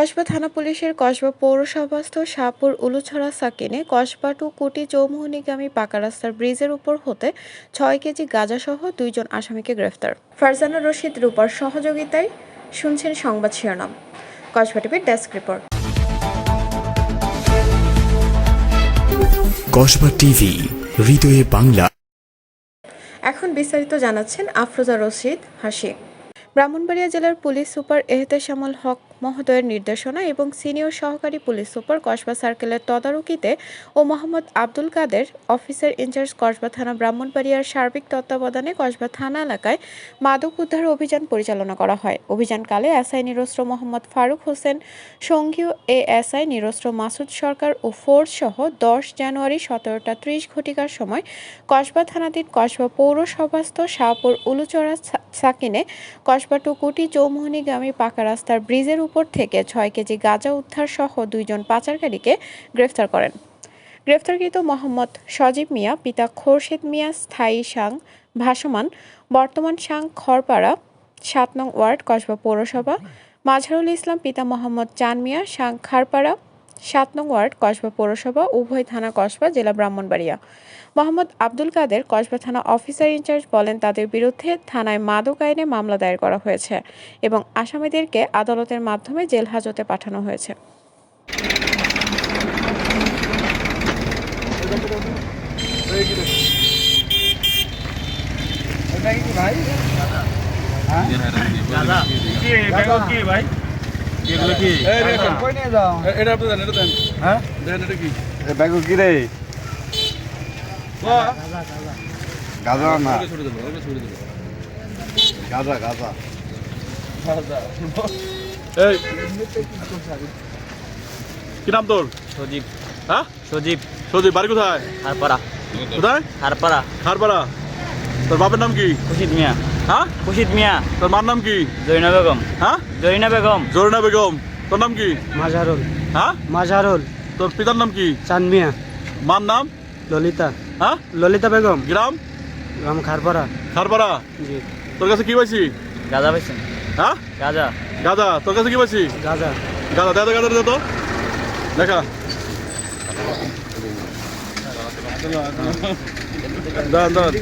কসবা থানা পুলিশের কসবা পৌরসভাস্থ শাহপুর উলুছড়া সাকিনে কসবা টু কুটি চৌমুহনীগামী পাকা রাস্তার ব্রিজের উপর হতে ছয় কেজি গাঁজাসহ দুইজন আসামিকে গ্রেফতার। ফারজানা রশিদ রূপার সহযোগিতায় শুনছেন সংবাদ শিরোনাম। কসবা টিভির ডেস্ক রিপোর্ট। কসবা টিভি হৃদয়ে বাংলা। এখন বিস্তারিত জানাচ্ছেন আফরোজা রশিদ হাসি। ব্রাহ্মণবাড়িয়া জেলার পুলিশ সুপার এহতেশামুল হক মহোদয়ের নির্দেশনা এবং সিনিয়র সহকারী পুলিশ সুপার কসবা সার্কেলের তদারকিতে ও Mohammad Abdul Kader officer in charge Kasba থানা ব্রাহ্মণবাড়িয়ার সার্বিক তত্ত্বাবধানে কসবা থানা এলাকায় মাদক উদ্ধার অভিযান পরিচালনা করা হয়। অভিযানকালে এসআই নিরস্ত্র মোহাম্মদ ফারুক হোসেন সঙ্গীয় এএসআই নিরস্ত্র মাসুদ সরকার ও ফোর্স সহ দশ জানুয়ারি সতেরোটা ত্রিশ ঘটিকার সময় কসবা থানাধীন কসবা পৌরসভাস্থ শাহপুর উলুচড়া সাকিনে কসবা টু কুটি চৌমুহনীগামী পাকা রাস্তার ব্রিজের উপর থেকে ছয় কেজি গাঁজা উদ্ধার সহ দুইজন পাচারকারীকে গ্রেফতার করেন। গ্রেফতারকৃত মোহাম্মদ সজীব মিয়া, পিতা খোরশেদ মিয়া, স্থায়ী সাং, ভাসমান, বর্তমান সাং খড়পাড়া, সাত নং ওয়ার্ড, কসবা পৌরসভা, মাঝারুল ইসলাম, পিতা মোহাম্মদ চান মিয়া, সাং খারপাড়া সাত নং ওয়ার্ড, কসবা পৌরসভা, উভয় থানা কসবা, জেলা ব্রাহ্মণবাড়িয়া। মোহাম্মদ আব্দুল কাদের কসবা থানা অফিসার ইনচার্জ বলেন, তাদের বিরুদ্ধে থানায় মাদক আইনে মামলা দায়ের করা হয়েছে এবং আসামিদেরকে আদালতের মাধ্যমে জেল হাজতে পাঠানো হয়েছে। ভাই? এগুলো কি? এই রেখেন কই নিয়ে যাও? এ- এটা আপনি দেন এটা দেন। হ্যাঁ? দেন এটা কি? ব্যাগ কি রে? গাজা না? ওকে ছুড়ে দেবো ওকে ছুড়ে দেবো। গাজা গাজা। এই। কি নাম তোর? সজীব। হ্যাঁ? সজীব। সজীব বাড়ি কোথায়? হারপাড়া কোথায়? হারপাড়া খারপাড়া তোর বাপের নাম কি? খুশিদ মিয়া। হ্যাঁ? খুশিদ মিয়া। তোর মার নাম কি? জরিনা বেগম। হ্যাঁ? জরিনা বেগম। জরিনা বেগম। তোর নাম কি? মাঝারুল হ্যাঁ? মাঝারুল তোর পিতার নাম কি? চানমিয়া মার নাম? ললিতা। হ্যাঁ? ললিতা বেগম। গ্রাম? গ্রাম খারপাড়া। খারপাড়া? জি। তোর কাছে কি পাইছি? গাজা পাইছেন? হ্যাঁ? গাজা। গাদা তোর কাছে কি পাইছি? গাজা। গাদা দে তো গাদা দে তো। দেখা। দাঁড়ান দাঁড়ান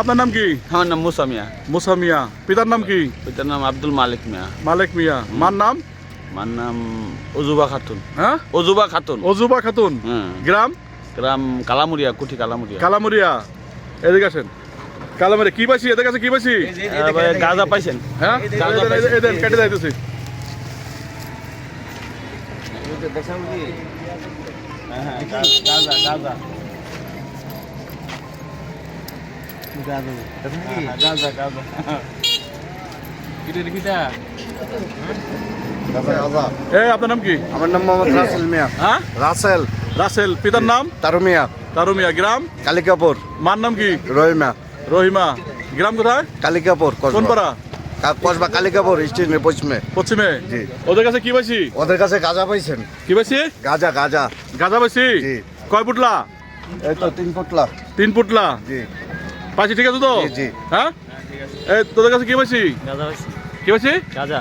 আপনার নাম কি? আমার নাম মুসা মিয়া। মুসা মিয়া। পিতার নাম কি? পিতার নাম আব্দুল মালিক মিয়া। মালেক মিয়া। মার নাম? আমার নাম অজুবা খাতুন। হ্যাঁ? অজুবা খাতুন। অজুবা খাতুন। গ্রাম? গ্রাম কালামুরিয়া কুঠি কালামুরিয়া কালামুরিয়া এদিকে আসেন। কালামুরিয়া কি পাইছি? এদের কাছে কি পাইছি? তারপরে গাজা পাইছেন। হ্যাঁ এই দেন, গাজা গাজা গাজা। গাজা। কিটা গাজা গাজা। এই আপনার নাম কি? আমার নাম মোহাম্মদ রাসেল মিয়া। হ্যাঁ? রাসেল। রাসেল পিতার নাম? তারু মিয়া তারু মিয়া গ্রাম? কালিকাপুর। মার নাম কি? রহিমা। রহিমা। গ্রাম কোথায়? কালিকাপুর। কোন পাড়া? কসবা কালিকাপুর স্টেশনের পশ্চিমে। পশ্চিমে? জি। ওদের কাছে কি পাইছি? ওদের কাছে গাজা পাইছেন। কি পাইছি? গাজা গাজা। গাঁজা পাইছি? জি। কয় পুটলা? এই তো তিন ফুটলা তিন পুটলা? জি। পাইছি ঠিক আছে তো? জি, জি। হ্যাঁ? এই তোদের কাছে কি পাইছি? গাজা পাইছেন কি পাইছি? গাজা।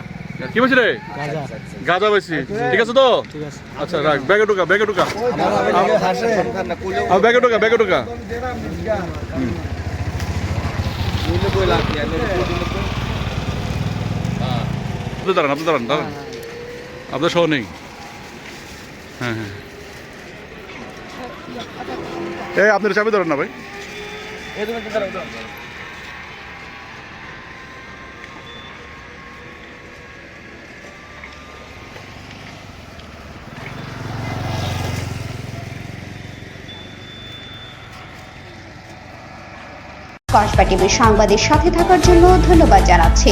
কি পাইছি রে? গাজা। গাঁজা পাইছি। ঠিক আছে তো? ঠিক আছে। আচ্ছা রাখ ব্যাগে ঢুকা ব্যাগে ঢুকা। আর ব্যাগে ঢুকা ব্যাগে ঢুকা। আপনি দাঁড়ান আপনি দাঁড়ান দাঁড়ান। আপনার সহ নেই? হ্যাঁ হ্যাঁ। এই আপনার চাবি ধরেন না ভাই। কসবা টিভির সংবাদের সাথে থাকার জন্য ধন্যবাদ জানাচ্ছি।